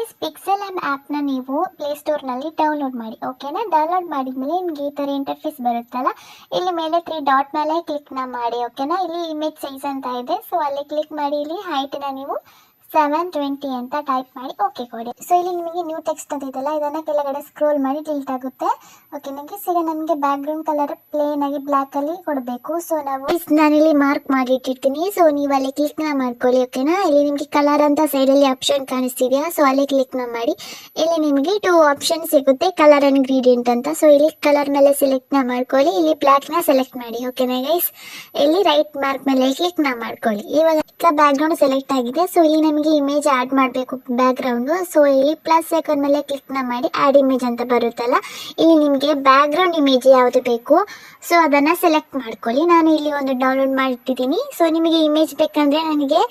Guys pixel app ಆ್ಯಪ್ನ ನೀವು ಪ್ಲೇಸ್ಟೋರ್ನಲ್ಲಿ ಡೌನ್ಲೋಡ್ ಮಾಡಿ ಓಕೆನಾ ಡೌನ್ಲೋಡ್ ಮಾಡಿದ್ಮೇಲೆ ನಿಮಗೆ ಈ ಥರ ಇಂಟರ್ಫೇಸ್ ಬರುತ್ತಲ್ಲ? ಇಲ್ಲಿ ಮೇಲೆ ತ್ರೀ ಡಾಟ್ ಮೇಲೆ ಕ್ಲಿಕ್ನ ಮಾಡಿ ಓಕೆನಾ ಇಲ್ಲಿ ಇಮೇಜ್ ಸೈಜ್ ಅಂತ ಇದೆ ಸೊ ಅಲ್ಲಿ ಕ್ಲಿಕ್ ಮಾಡಿ, ಇಲ್ಲಿ ಹೈಟ್ನ ನೀವು ಸೆವೆನ್ ಟ್ವೆಂಟಿ ಅಂತ ಟೈಪ್ ಮಾಡಿ ಓಕೆ ಕೊಡಿ. ಸೊ ಇಲ್ಲಿ ನಿಮಗೆ ನ್ಯೂ ಟೆಕ್ಸ್ಟ್ ಅಂತ ಇದೆಯಲ್ಲ, ಇದನ್ನು ಕೆಳಗಡೆ ಸ್ಕ್ರೋಲ್ ಮಾಡಿ ಡಿಲೀಟ್ ಆಗುತ್ತೆ. ಓಕೆ ನನಗೆ ಈಗ ನಮಗೆ ಬ್ಯಾಕ್ ಗ್ರೌಂಡ್ ಕಲರ್ ಪ್ಲೇನ್ ಆಗಿ ಬ್ಲಾಕ್ ಅಲ್ಲಿ ಕೊಡಬೇಕು. ಸೊ ನಾವು ನಾನಿಲ್ಲಿ ಮಾರ್ಕ್ ಮಾಡಿ ಇಟ್ಟಿರ್ತೀನಿ. ಸೊ ನೀವು ಅಲ್ಲಿ ಕ್ಲಿಕ್ನ ಮಾಡ್ಕೊಳ್ಳಿ ಓಕೆನಾ ಇಲ್ಲಿ ನಿಮಗೆ ಕಲರ್ ಅಂತ ಸೈಡ್ ಅಲ್ಲಿ ಆಪ್ಷನ್ ಕಾಣಿಸ್ತಿದೆಯಾ? ಸೊ ಅಲ್ಲಿ ಕ್ಲಿಕ್ನ ಮಾಡಿ. ಇಲ್ಲಿ ನಿಮಗೆ ಟೂ ಆಪ್ಷನ್ ಸಿಗುತ್ತೆ ಕಲರ್ ಅಂಡ್ ಗ್ರೀಡಿಯಂಟ್ ಅಂತ. ಸೊ ಇಲ್ಲಿ ಕಲರ್ ಮೇಲೆ ಸೆಲೆಕ್ಟ್ನ ಮಾಡ್ಕೊಳ್ಳಿ, ಇಲ್ಲಿ ಬ್ಲ್ಯಾಕ್ನ ಸೆಲೆಕ್ಟ್ ಮಾಡಿ ಓಕೆನಾ ಗೈಸ್ ಇಲ್ಲಿ ರೈಟ್ ಮಾರ್ಕ್ ಮೇಲೆ ಕ್ಲಿಕ್ನ ಮಾಡ್ಕೊಳ್ಳಿ. ಇವಾಗ ಬ್ಯಾಕ್ ಗ್ರೌಂಡ್ ಸೆಲೆಕ್ಟ್ ಆಗಿದೆ. ಸೊ ಇಲ್ಲಿ ನಮಗೆ ಇಮೇಜ್ ಆ್ಯಡ್ ಮಾಡಬೇಕು ಬ್ಯಾಕ್ ಗ್ರೌಂಡ್ ಸೊ ಇಲ್ಲಿ ಪ್ಲಸ್ ಐಕನ್ ಮೇಲೆ ಕ್ಲಿಕ್ನ ಮಾಡಿ ಆಡ್ ಇಮೇಜ್ ಅಂತ ಬರುತ್ತಲ್ಲ? ಇಲ್ಲಿ ನಿಮಗೆ ಬ್ಯಾಕ್ ಗ್ರೌಂಡ್ ಇಮೇಜ್ ಯಾವುದು ಬೇಕು? ಸೊ ಅದನ್ನು ಸೆಲೆಕ್ಟ್ ಮಾಡ್ಕೊಳ್ಳಿ. ನಾನು ಇಲ್ಲಿ ಒಂದು ಡೌನ್ಲೋಡ್ ಮಾಡಿಟ್ಟಿದ್ದೀನಿ ಸೊ ನಿಮಗೆ ಇಮೇಜ್ ಬೇಕಂದರೆ ನನಗೆ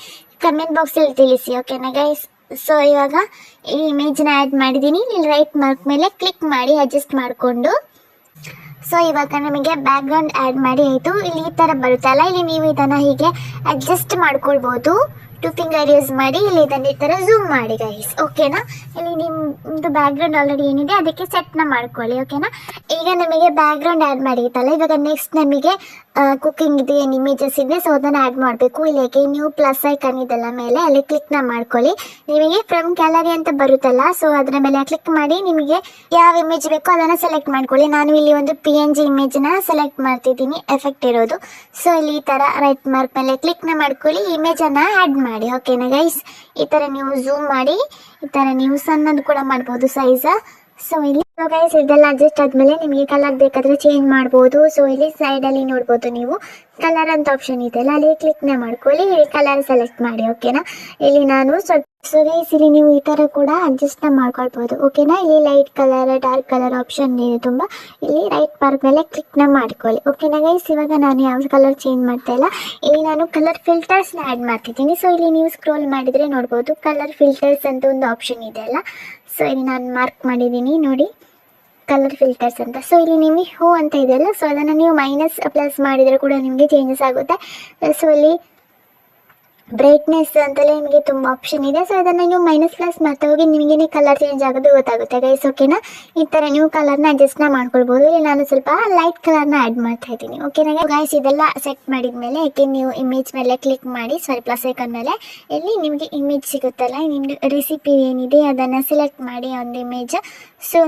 ಕಮೆಂಟ್ ಬಾಕ್ಸಲ್ಲಿ ತಿಳಿಸಿ ಓಕೆನಾ ಗೈಸ್ ಸೊ ಇವಾಗ ಈ ಇಮೇಜ್ನ ಆ್ಯಡ್ ಮಾಡಿದ್ದೀನಿ. ಇಲ್ಲಿ ರೈಟ್ ಮಾರ್ಕ್ ಮೇಲೆ ಕ್ಲಿಕ್ ಮಾಡಿ ಅಡ್ಜಸ್ಟ್ ಮಾಡಿಕೊಂಡು. ಸೊ ಇವಾಗ ನಮಗೆ ಬ್ಯಾಕ್ ಗ್ರೌಂಡ್ ಆ್ಯಡ್ ಮಾಡಿ ಆಯಿತು. ಇಲ್ಲಿ ಈ ಥರ ಬರುತ್ತಲ್ಲ? ಇಲ್ಲಿ ನೀವು ಇದನ್ನು ಹೀಗೆ ಅಡ್ಜಸ್ಟ್ ಮಾಡ್ಕೊಳ್ಬೋದು. ಟು ಫಿಂಗರ್ ಯೂಸ್ ಮಾಡಿ, ಇಲ್ಲಿ ಇದನ್ನು ಈ ಥರ ಝೂಮ್ ಮಾಡಿ ಗೈಸ್ ಓಕೆನಾ ಇಲ್ಲಿ ನಿಮ್ಮದು ಬ್ಯಾಕ್ ಗ್ರೌಂಡ್ ಆಲ್ರೆಡಿ ಏನಿದೆ, ಅದಕ್ಕೆ ಸೆಟ್ನ ಮಾಡ್ಕೊಳ್ಳಿ ಓಕೆನಾ ಈಗ ನಮಗೆ ಬ್ಯಾಕ್ ಗ್ರೌಂಡ್ ಆ್ಯಡ್ ಮಾಡಿತ್ತಲ್ಲ ಇವಾಗ ನೆಕ್ಸ್ಟ್ ನಮಗೆ ಕುಕ್ಕಿಂಗ್ ಇದೆ ಏನು ಇಮೇಜಸ್ ಇದೆ ಸೊ ಅದನ್ನು ಆ್ಯಡ್ ಮಾಡಬೇಕು. ಇಲ್ಲಿಗೆ ನೀವು ಪ್ಲಸ್ ಐಕನ್ ಇದೆಲ್ಲ ಮೇಲೆ, ಅಲ್ಲಿ ಕ್ಲಿಕ್ನ ಮಾಡ್ಕೊಳ್ಳಿ. ನಿಮಗೆ ಫ್ರಮ್ ಗ್ಯಾಲರಿ ಅಂತ ಬರುತ್ತಲ್ಲ ಸೊ ಅದರ ಮೇಲೆ ಕ್ಲಿಕ್ ಮಾಡಿ, ನಿಮಗೆ ಯಾವ ಇಮೇಜ್ ಬೇಕೋ ಅದನ್ನು ಸೆಲೆಕ್ಟ್ ಮಾಡ್ಕೊಳ್ಳಿ. ನಾನು ಇಲ್ಲಿ ಒಂದು ಪಿ ಎನ್ ಜಿ ಇಮೇಜ್ನ ಸೆಲೆಕ್ಟ್ ಮಾಡ್ತಿದ್ದೀನಿ ಎಫೆಕ್ಟ್ ಇರೋದು. ಸೊ ಇಲ್ಲಿ ಈ ಥರ ರೈಟ್ ಮಾರ್ಕ್ ಮೇಲೆ ಕ್ಲಿಕ್ನ ಮಾಡ್ಕೊಳ್ಳಿ ಇಮೇಜನ್ನು ಆ್ಯಡ್ ಮಾಡಿ ಓಕೆನಾ ಗೈಸ್ ಈ ಥರ ನೀವು ಝೂಮ್ ಮಾಡಿ, ಈ ಥರ ನೀವು ಸಣ್ಣದು ಕೂಡ ಮಾಡ್ಬೋದು ಸೈಜ ಸೊ ಇಲ್ಲಿ ಗೈಸ್ ಇದೆಲ್ಲ ಅಡ್ಜಸ್ಟ್ ಆದಮೇಲೆ ನಿಮಗೆ ಕಲರ್ ಬೇಕಾದ್ರೆ ಚೇಂಜ್ ಮಾಡ್ಬೋದು. ಸೊ ಇಲ್ಲಿ ಸೈಡ್ ಅಲ್ಲಿ ನೋಡ್ಬೋದು ನೀವು. ಕಲರ್ ಅಂತ ಆಪ್ಷನ್ ಇದೆ ಇದೆಯಲ್ಲ ಅಲ್ಲಿ ನ ಮಾಡ್ಕೊಳ್ಳಿ. ಇಲ್ಲಿ ಕಲರ್ ಸೆಲೆಕ್ಟ್ ಮಾಡಿ ಓಕೆನಾ ಇಲ್ಲಿ ನಾನು ಸೊ ಗೈಸ್ ಇಲ್ಲಿ ನೀವು ಈ ತರ ಕೂಡ ಅಡ್ಜಸ್ಟ್ನ ಮಾಡ್ಕೊಳ್ಬೋದು ಓಕೆನಾ ಇಲ್ಲಿ light colour dark colour option ಇದೆ ತುಂಬ. ಇಲ್ಲಿ ರೈಟ್ ಪಾರ್ಕ್ ಮೇಲೆ ಕ್ಲಿಕ್ನ ಮಾಡ್ಕೊಳ್ಳಿ ಓಕೆನಾ ಗೈಸ್ ಇವಾಗ ನಾನು ಯಾವ ಕಲರ್ ಚೇಂಜ್ ಮಾಡ್ತಾ ಇಲ್ಲ. ಇಲ್ಲಿ ನಾನು ಕಲರ್ ಫಿಲ್ಟರ್ಸ್ ಫಿಲ್ಟರ್ಸ್ನ ಆಡ್ ಮಾಡ್ತಿದ್ದೀನಿ. ಸೊ ಇಲ್ಲಿ ನೀವು ಸ್ಕ್ರೋಲ್ ಮಾಡಿದ್ರೆ ನೋಡ್ಬೋದು ಕಲರ್ ಫಿಲ್ಟರ್ಸ್ ಅಂತ ಒಂದು ಆಪ್ಷನ್ ಇದೆ ಅಲ್ಲ. ಸೊ ಇಲ್ಲಿ ನಾನು ಮಾರ್ಕ್ ಮಾಡಿದ್ದೀನಿ, ನೋಡಿ. ಕಲರ್ ಫಿಲ್ಟರ್ಸ್ ಅಂತ. ಸೊ ಇಲ್ಲಿ ನಿಮಗೆ ಹೂ ಅಂತ ಇದೆಯಲ್ಲ ಸೊ ಅದನ್ನು ನೀವು ಮೈನಸ್ ಪ್ಲಸ್ ಮಾಡಿದರೆ ಕೂಡ ನಿಮಗೆ ಚೇಂಜಸ್ ಆಗುತ್ತೆ. ಸೊ ಇಲ್ಲಿ ಬ್ರೈಟ್ನೆಸ್ ಅಂತಲೇ ನಿಮಗೆ ತುಂಬ ಆಪ್ಷನ್ ಇದೆ. ಸೊ ಅದನ್ನು ನೀವು ಮೈನಸ್ ಪ್ಲಸ್ ಮತ್ತೆ ಹೋಗಿ ನಿಮಗೆ ಕಲರ್ ಚೇಂಜ್ ಆಗೋದು ಗೊತ್ತಾಗುತ್ತೆ ಗೈಸ್ ಓಕೆನಾ ಈ ಥರ ನೀವು ಕಲರ್ನ ಅಡ್ಜಸ್ಟ್ನ ಮಾಡ್ಕೊಳ್ಬೋದು. ಇಲ್ಲಿ ನಾನು ಸ್ವಲ್ಪ ಲೈಟ್ ಕಲರ್ನ ಆ್ಯಡ್ ಮಾಡ್ತಾ ಇದ್ದೀನಿ. ಓಕೆನಾ ಗೈಸ್ ಇದೆಲ್ಲ ಸೆಟ್ ಮಾಡಿದ್ಮೇಲೆ ಯಾಕೆ ನೀವು ಇಮೇಜ್ ಮೇಲೆ ಕ್ಲಿಕ್ ಮಾಡಿ ಸಾರಿ ಪ್ಲಸ್ ಐಕನ್ ಮೇಲೆ, ಇಲ್ಲಿ ನಿಮಗೆ ಇಮೇಜ್ ಸಿಗುತ್ತಲ್ಲ ನಿಮ್ಮದು ರೆಸಿಪಿ ಏನಿದೆ, ಅದನ್ನು ಸೆಲೆಕ್ಟ್ ಮಾಡಿ, ಒಂದು ಇಮೇಜ್ ಸೊ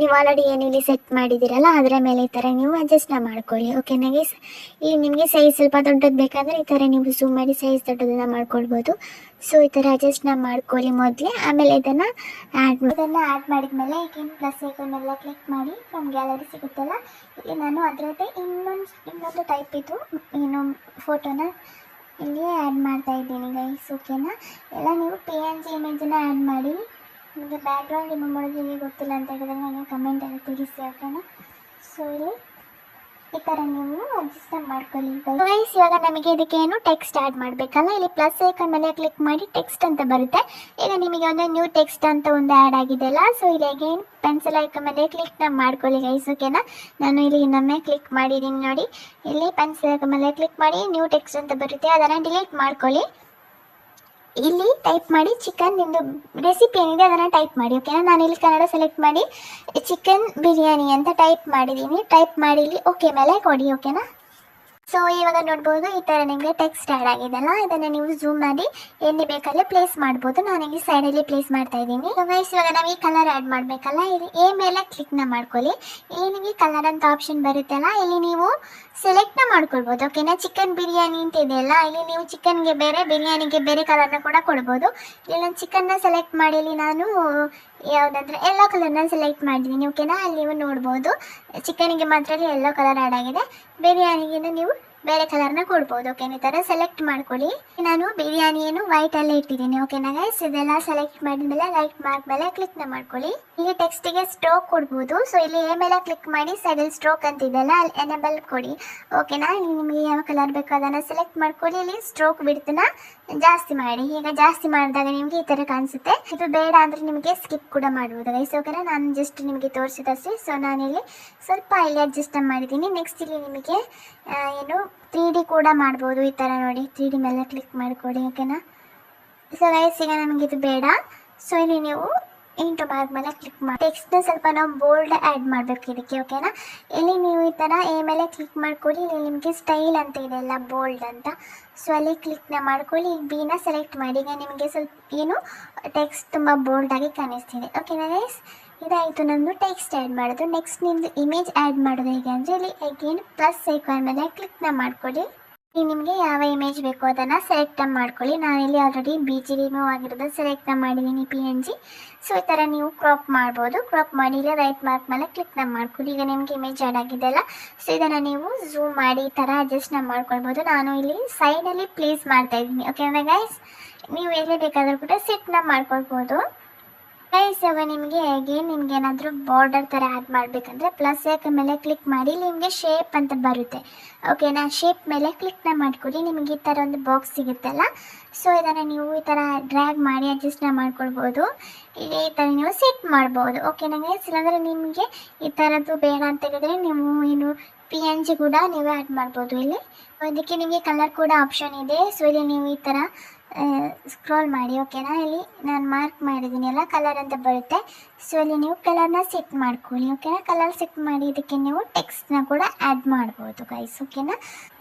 ನೀವು ಆಲ್ರೆಡಿ ಏನಿಲ್ಲಿ ಸೆಟ್ ಮಾಡಿದ್ದೀರಲ್ಲ, ಅದರ ಮೇಲೆ ಈ ಥರ ನೀವು ಅಡ್ಜಸ್ಟ್ನ ಮಾಡ್ಕೊಳ್ಳಿ ಓಕೆನಾ ಗೈಸ್ ಇಲ್ಲಿ ನಿಮಗೆ ಸೈಜ್ ಸ್ವಲ್ಪ ದೊಡ್ಡದು ಬೇಕಾದರೆ ಈ ಥರ ನೀವು ಝೂಮ್ ಮಾಡಿ ಸೈಜ್ ದೊಡ್ಡದನ್ನು ಮಾಡ್ಕೊಳ್ಬೋದು. ಸೊ ಈ ಥರ ಅಡ್ಜಸ್ಟ್ನ ಮಾಡ್ಕೊಳ್ಳಿ ಮೊದಲೇ, ಆಮೇಲೆ ಇದನ್ನು ಆ್ಯಡ್ ಇದನ್ನು ಆ್ಯಡ್ ಮಾಡಿದ್ಮೇಲೆ ಈಗೇನು ಪ್ಲಸ್ ಐಕನ್ನೆಲ್ಲ ಕ್ಲಿಕ್ ಮಾಡಿ ಫ್ರಮ್ ಗ್ಯಾಲರಿ ಸಿಗುತ್ತಲ್ಲ, ಇಲ್ಲಿ ನಾನು ಅದರದ್ದೇ ಇನ್ನೊಂದು ಇನ್ನೊಂದು ಟೈಪ್ ಇದು ಏನು ಫೋಟೋನ ಇಲ್ಲಿ ಆ್ಯಡ್ ಮಾಡ್ತಾ ಇದ್ದೀನಿ ಗೈಸ್ ಓಕೆನಾ ಎಲ್ಲ ನೀವು ಪಿ ಎನ್ ಜಿ ಇಮೇಜನ್ನು ಆ್ಯಡ್ ಮಾಡಿ. ನಿಮಗೆ ಬ್ಯಾಕ್ಗ್ರೌಂಡ್ ರಿಮೂವ್ ಮಾಡೋದು ಹೇಗೆ ಗೊತ್ತಿಲ್ಲ ಅಂತ ಹೇಳಿದ್ರೆ ನನಗೆ ಕಮೆಂಟಲ್ಲಿ ತಿಳಿಸಿ ಓಕೆನಾ ಸೊ ಇಲ್ಲಿ ಈ ಥರ ನೀವು ಅಡ್ಜಸ್ಟ್ ಮಾಡ್ಕೊಳ್ಳಿ. ಗೈಸ್ ಇವಾಗ ನಮಗೆ ಇದಕ್ಕೆ ಏನು ಟೆಕ್ಸ್ಟ್ ಆ್ಯಡ್ ಮಾಡಬೇಕಲ್ಲ? ಇಲ್ಲಿ ಪ್ಲಸ್ ಐಕನ್ ಮೇಲೆ ಕ್ಲಿಕ್ ಮಾಡಿ ಟೆಕ್ಸ್ಟ್ ಅಂತ ಬರುತ್ತೆ. ಈಗ ನಿಮಗೆ ಒಂದು ನ್ಯೂ ಟೆಕ್ಸ್ಟ್ ಅಂತ ಒಂದು ಆ್ಯಡ್ ಆಗಿದೆಯಲ್ಲ ಸೊ ಇಲ್ಲಿ ಅಗೇನ್ ಪೆನ್ಸಿಲ್ ಐಕನ್ ಮೇಲೆ ಕ್ಲಿಕ್ನ ಮಾಡ್ಕೊಳ್ಳಿ ಗೈಸ್ ಓಕೆನಾ ನಾನು ಇಲ್ಲಿ ಇನ್ನೊಮ್ಮೆ ಕ್ಲಿಕ್ ಮಾಡಿದ್ದೀನಿ ನೋಡಿ. ಇಲ್ಲಿ ಪೆನ್ಸಿಲ್ ಐಕನ್ ಮೇಲೆ ಕ್ಲಿಕ್ ಮಾಡಿ ನ್ಯೂ ಟೆಕ್ಸ್ಟ್ ಅಂತ ಬರುತ್ತೆ. ಅದನ್ನು ಡಿಲೀಟ್ ಮಾಡ್ಕೊಳ್ಳಿ. ಇಲ್ಲಿ ಟೈಪ್ ಮಾಡಿ ಚಿಕನ್ ನಿಮ್ಮದು ರೆಸಿಪಿ ಏನಿದೆ ಅದನ್ನು ಟೈಪ್ ಮಾಡಿ ಓಕೆನಾ ನಾನು ಇಲ್ಲಿ ಕನ್ನಡ ಸೆಲೆಕ್ಟ್ ಮಾಡಿ ಚಿಕನ್ ಬಿರಿಯಾನಿ ಅಂತ ಟೈಪ್ ಮಾಡಿದ್ದೀನಿ ಟೈಪ್ ಮಾಡಿ ಇಲ್ಲಿ ಓಕೆ ಮೇಲೆ ಕೊಡಿ ಓಕೆನಾ ಸೊ ಇವಾಗ ನೋಡ್ಬೋದು ಈ ಥರ ನಿಮಗೆ ಟೆಕ್ಸ್ಟ್ ಆ್ಯಡ್ ಆಗಿದೆಲ್ಲ ಇದನ್ನು ನೀವು ಝೂಮ್ ಮಾಡಿ ಎಲ್ಲಿ ಬೇಕಾದ್ರೆ ಪ್ಲೇಸ್ ಮಾಡ್ಬೋದು. ನಾನು ಇಲ್ಲಿ ಸೈಡಲ್ಲಿ ಪ್ಲೇಸ್ ಮಾಡ್ತಾ ಇದ್ದೀನಿ. ಗೈಸ್ ಇವಾಗ ಈ ಕಲರ್ ಆ್ಯಡ್ ಮಾಡಬೇಕಲ್ಲ, ಇಲ್ಲಿ ಎ ಮೇಲೆ ಕ್ಲಿಕ್ನ ಮಾಡ್ಕೊಳ್ಳಿ. ಇಲ್ಲಿ ನಿಮಗೆ ಕಲರ್ ಅಂತ ಆಪ್ಷನ್ ಬರುತ್ತಲ್ಲ, ಇಲ್ಲಿ ನೀವು ಸೆಲೆಕ್ಟ್ನ ಮಾಡ್ಕೊಳ್ಬೋದು. ಓಕೆನಾ ಚಿಕನ್ ಬಿರಿಯಾನಿ ಅಂತ ಇದೆಯಲ್ಲ, ಇಲ್ಲಿ ನೀವು ಚಿಕನ್ಗೆ ಬೇರೆ, ಬಿರಿಯಾನಿಗೆ ಬೇರೆ ಕಲರ್ನ ಕೂಡ ಕೊಡ್ಬೋದು. ಇಲ್ಲಿ ನಾನು ಚಿಕನ್ನ ಸೆಲೆಕ್ಟ್ ಮಾಡಿ, ಇಲ್ಲಿ ನಾನು ಯಾವುದಂದ್ರೆ ಎಲ್ಲೋ ಕಲರ್ನ ಸೆಲೆಕ್ಟ್ ಮಾಡಿದ್ವಿ. ನೀವು ಕೆನ ಅಲ್ಲಿ ನೀವು ನೋಡ್ಬೋದು. ಚಿಕನಿಗೆ ಮಾತ್ರ ಎಲ್ಲೋ ಕಲರ್ ಆ್ಯಡ್ ಆಗಿದೆ. ಬಿರಿಯಾನಿಗೆ ನೀವು ಬೇರೆ ಕಲರ್ನ ಕೊಡ್ಬೋದು ಓಕೆ ಈ ಥರ ಸೆಲೆಕ್ಟ್ ಮಾಡ್ಕೊಳ್ಳಿ. ನಾನು ಬಿರಿಯಾನಿಯನ್ನು ವೈಟಲ್ಲೇ ಇಟ್ಟಿದ್ದೀನಿ ಓಕೆನಾ ಗೈಸ್ ಇದೆಲ್ಲ ಸೆಲೆಕ್ಟ್ ಮಾಡಿದ್ಮೇಲೆ ಲೈಟ್ ಮಾರ್ಕ್ ಮೇಲೆ ಕ್ಲಿಕ್ನ ಮಾಡ್ಕೊಳ್ಳಿ. ಇಲ್ಲಿ ಟೆಕ್ಸ್ಟಿಗೆ ಸ್ಟ್ರೋಕ್ ಕೊಡ್ಬೋದು ಸೊ ಇಲ್ಲಿ ಎ ಮೇಲೆ ಕ್ಲಿಕ್ ಮಾಡಿ ಸೈಡಲ್ಲಿ ಸ್ಟ್ರೋಕ್ ಅಂತ ಇದೆಯಲ್ಲ, ಅಲ್ಲಿ ಎನೇಬಲ್ ಕೊಡಿ ಓಕೆನಾ ನಿಮಗೆ ಯಾವ ಕಲರ್ ಬೇಕೋ ಅದನ್ನು ಸೆಲೆಕ್ಟ್ ಮಾಡ್ಕೊಳ್ಳಿ. ಇಲ್ಲಿ ಸ್ಟ್ರೋಕ್ ಬಿಡ್ತನ ಜಾಸ್ತಿ ಮಾಡಿ, ಈಗ ಜಾಸ್ತಿ ಮಾಡಿದಾಗ ನಿಮಗೆ ಈ ಥರ ಕಾಣಿಸುತ್ತೆ. ಇದು ಬೇಡ ಅಂದರೆ ನಿಮಗೆ ಸ್ಕಿಪ್ ಕೂಡ ಮಾಡ್ಬೋದು ಗೈಸ್ ಓಕೆನಾ ನಾನು ಜಸ್ಟ್ ನಿಮಗೆ ತೋರಿಸಿದಷ್ಟೇ ಸೊ ನಾನಿಲ್ಲಿ ಸ್ವಲ್ಪ ಇಲ್ಲಿ ಅಡ್ಜಸ್ಟ್ ಮಾಡಿದ್ದೀನಿ. ನೆಕ್ಸ್ಟ್ ಇಲ್ಲಿ ನಿಮಗೆ ಏನು ತ್ರೀ ಡಿ ಕೂಡ ಮಾಡ್ಬೋದು ಈ ಥರ ನೋಡಿ. ತ್ರೀ ಡಿ ಮೇಲೆ ಕ್ಲಿಕ್ ಮಾಡಿಕೊಡಿ ಓಕೆನಾ ಸೊ ಗೈಸ್ ಈಗ ಇದು ಬೇಡ. ಸೊ ಇಲ್ಲಿ ನೀವು ಇಂಟು ಮೇಲೆ ಕ್ಲಿಕ್ ಮಾಡಿ ಟೆಕ್ಸ್ಟ್ನ ಸ್ವಲ್ಪ ನಾವು ಬೋಲ್ಡ್ ಆ್ಯಡ್ ಮಾಡಬೇಕು ಇದಕ್ಕೆ ಓಕೆನಾ ಇಲ್ಲಿ ನೀವು ಈ ಥರ ಎ ಮೇಲೆ ಕ್ಲಿಕ್ ಮಾಡ್ಕೊಳ್ಳಿ ಇಲ್ಲಿ ನಿಮಗೆ ಸ್ಟೈಲ್ ಅಂತ ಇದೆಲ್ಲ ಬೋಲ್ಡ್ ಅಂತ. ಸೊ ಅಲ್ಲಿ ಕ್ಲಿಕ್ನ ಮಾಡ್ಕೊಳ್ಳಿ ಈಗ ಬಿನ ಸೆಲೆಕ್ಟ್ ಮಾಡಿ. ಈಗ ನಿಮಗೆ ಸ್ವಲ್ಪ ಏನು ಟೆಕ್ಸ್ಟ್ ತುಂಬ ಬೋಲ್ಡಾಗಿ ಕಾಣಿಸ್ತಿದೆ ಓಕೆನಾ ಗೈಸ್ ಇದಾಯಿತು ನಮ್ಮದು ಟೆಕ್ಸ್ಟ್ ಆ್ಯಡ್ ಮಾಡೋದು. ನೆಕ್ಸ್ಟ್ ನಿಮ್ಮದು ಇಮೇಜ್ ಆ್ಯಡ್ ಮಾಡೋದು ಹೇಗೆ ಅಂದರೆ ಇಲ್ಲಿ ಅಗೇನ್ ಪ್ಲಸ್ ಐಕಾನ್ ಮೇಲೆ ಕ್ಲಿಕ್ನ ಮಾಡ್ಕೊಳ್ಳಿ. ಈಗ ನಿಮಗೆ ಯಾವ ಇಮೇಜ್ ಬೇಕೋ ಅದನ್ನು ಸೆಲೆಕ್ಟ್ ಮಾಡ್ಕೊಳ್ಳಿ. ನಾನಿಲ್ಲಿ ಆಲ್ರೆಡಿ ಬಿ ಜಿ ರಿಮೂವ್ ಆಗಿರೋದು ಸೆಲೆಕ್ಟ್ ಮಾಡಿದ್ದೀನಿ ಪಿ ಎನ್ ಜಿ ಸೊ ಈ ಥರ ನೀವು ಕ್ರಾಪ್ ಮಾಡ್ಬೋದು. ಕ್ರಾಪ್ ಮಾಡಿ ರೈಟ್ ಮಾರ್ಕ್ ಮೇಲೆ ಕ್ಲಿಕ್ನ ಮಾಡ್ಕೊಳ್ಳಿ. ಈಗ ನಿಮಗೆ ಇಮೇಜ್ ಆ್ಯಡ್ ಆಗಿದೆಯಲ್ಲ ಸೊ ಇದನ್ನು ನೀವು ಝೂಮ್ ಮಾಡಿ ಈ ಥರ ಅಡ್ಜಸ್ಟ್ನ ಮಾಡ್ಕೊಳ್ಬೋದು. ನಾನು ಇಲ್ಲಿ ಸೈಡಲ್ಲಿ ಪ್ಲೇಸ್ ಮಾಡ್ತಾ ಇದ್ದೀನಿ. ಓಕೆನಾ ಗೈಸ್ ನೀವು ಎಲ್ಲಿ ಬೇಕಾದರೂ ಕೂಡ ಸೆಟ್ನ ಮಾಡ್ಕೊಳ್ಬೋದು. ಗೈಸ್ ಇವಾಗ ನಿಮಗೆ ಹೇಗೆ? ನಿಮ್ಗೆ ಏನಾದರೂ ಬಾರ್ಡರ್ ಥರ ಆ್ಯಡ್ ಮಾಡಬೇಕಂದ್ರೆ ಪ್ಲಸ್ ಯಾಕೆ ಮೇಲೆ ಕ್ಲಿಕ್ ಮಾಡಿ, ನಿಮಗೆ ಶೇಪ್ ಅಂತ ಬರುತ್ತೆ. ಓಕೆನಾ ಶೇಪ್ ಮೇಲೆ ಕ್ಲಿಕ್ನ ಮಾಡ್ಕೊಳ್ಳಿ ನಿಮಗೆ ಈ ಥರ ಒಂದು ಬಾಕ್ಸ್ ಸಿಗುತ್ತಲ್ಲ? ಸೊ ಇದನ್ನು ನೀವು ಈ ಥರ ಡ್ರ್ಯಾಗ್ ಮಾಡಿ ಅಡ್ಜಸ್ಟ್ನ ಮಾಡ್ಕೊಳ್ಬೋದು. ಈ ಥರ ನೀವು ಸೆಟ್ ಮಾಡ್ಬೋದು. ಓಕೆನಾ ಗೈಸ್ ಇಲ್ಲಾಂದರೆ ನಿಮಗೆ ಈ ಥರದ್ದು ಬೇಡ ಅಂತ ಹೇಳಿದ್ರೆ ನೀವು ಏನು ಪಿ ಎನ್ ಜಿ ಕೂಡ ನೀವೇ ಆ್ಯಡ್ ಮಾಡ್ಬೋದು ಇಲ್ಲಿ. ಅದಕ್ಕೆ ನಿಮಗೆ ಕಲರ್ ಕೂಡ ಆಪ್ಷನ್ ಇದೆ. ಸೊ ಇಲ್ಲಿ ನೀವು ಈ ಥರ ಸ್ಕ್ರೋಲ್ ಮಾಡಿ ಓಕೆನಾ ಇಲ್ಲಿ ನಾನು ಮಾರ್ಕ್ ಮಾಡಿದ್ದೀನಿ ಎಲ್ಲ ಕಲರ್ ಅಂತ ಬರುತ್ತೆ. ಸೊ ಇಲ್ಲಿ ನೀವು ಕಲರ್ನ ಸೆಟ್ ಮಾಡ್ಕೊಳ್ಳಿ ಓಕೆನಾ ಕಲರ್ ಸೆಟ್ ಮಾಡಿ, ಇದಕ್ಕೆ ನೀವು ಟೆಕ್ಸ್ಟ್ನ ಕೂಡ ಆ್ಯಡ್ ಮಾಡ್ಬೋದು ಗೈಸ್ ಓಕೆನಾ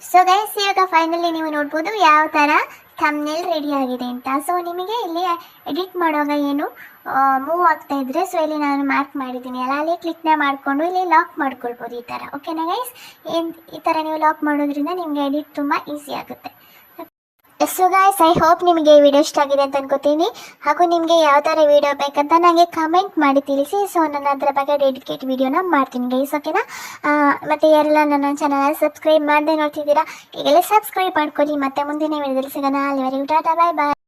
ಸೊ ಗೈಸ್ ಇವಾಗ ಫೈನಲಿ ನೀವು ನೋಡ್ಬೋದು ಯಾವ ಥರ ಥಮ್ನೇಲ್ ರೆಡಿ ಆಗಿದೆ ಅಂತ. ಸೊ ನಿಮಗೆ ಇಲ್ಲಿ ಎಡಿಟ್ ಮಾಡುವಾಗ ಏನು ಮೂವ್ ಆಗ್ತಾ ಇದ್ರೆ ಸೊ ಇಲ್ಲಿ ನಾನು ಮಾರ್ಕ್ ಮಾಡಿದ್ದೀನಿ ಅಲ್ಲ, ಅಲ್ಲಿ ಕ್ಲಿಕ್ನ ಮಾಡಿಕೊಂಡು ಇಲ್ಲಿ ಲಾಕ್ ಮಾಡ್ಕೊಳ್ಬೋದು ಈ ಥರ ಓಕೆನಾ ಗೈಸ್ ಏನು, ಈ ಥರ ನೀವು ಲಾಕ್ ಮಾಡೋದ್ರಿಂದ ನಿಮಗೆ ಎಡಿಟ್ ತುಂಬ ಈಸಿ ಆಗುತ್ತೆ. ಸೊ ಗಾಯ್ಸ್ ಐ ಹೋಪ್ ನಿಮಗೆ ಈ ವಿಡಿಯೋ ಇಷ್ಟ ಆಗಿದೆ ಅಂತ ಅನ್ಕೋತೀನಿ. ಹಾಗೂ ನಿಮಗೆ ಯಾವ ಥರ ವಿಡಿಯೋ ಬೇಕಂತ ನನಗೆ ಕಮೆಂಟ್ ಮಾಡಿ ತಿಳಿಸಿ. ಸೊ ನಾನು ಅದರ ಬಗ್ಗೆ ಡೆಡಿಕೇಟ್ ವಿಡಿಯೋನ ಮಾಡ್ತೀನಿ ಗೈಸ್ ಓಕೆನಾ ಮತ್ತು ಯಾರೆಲ್ಲ ನನ್ನ ಚಾನಲ್ ಸಬ್ಸ್ಕ್ರೈಬ್ ಮಾಡದೆ ನೋಡ್ತಿದ್ದೀರಾ, ಈಗಲೇ ಸಬ್ಸ್ಕ್ರೈಬ್ ಮಾಡ್ಕೊಳ್ಳಿ. ಮತ್ತೆ ಮುಂದಿನ ವಿಡಿಯೋದಲ್ಲಿ ಸಿಗೋಣ. ಅಲ್ಲಿವರೆಗೂ ಟಾಟಾ ಬಾಯ್ ಬಾಯ್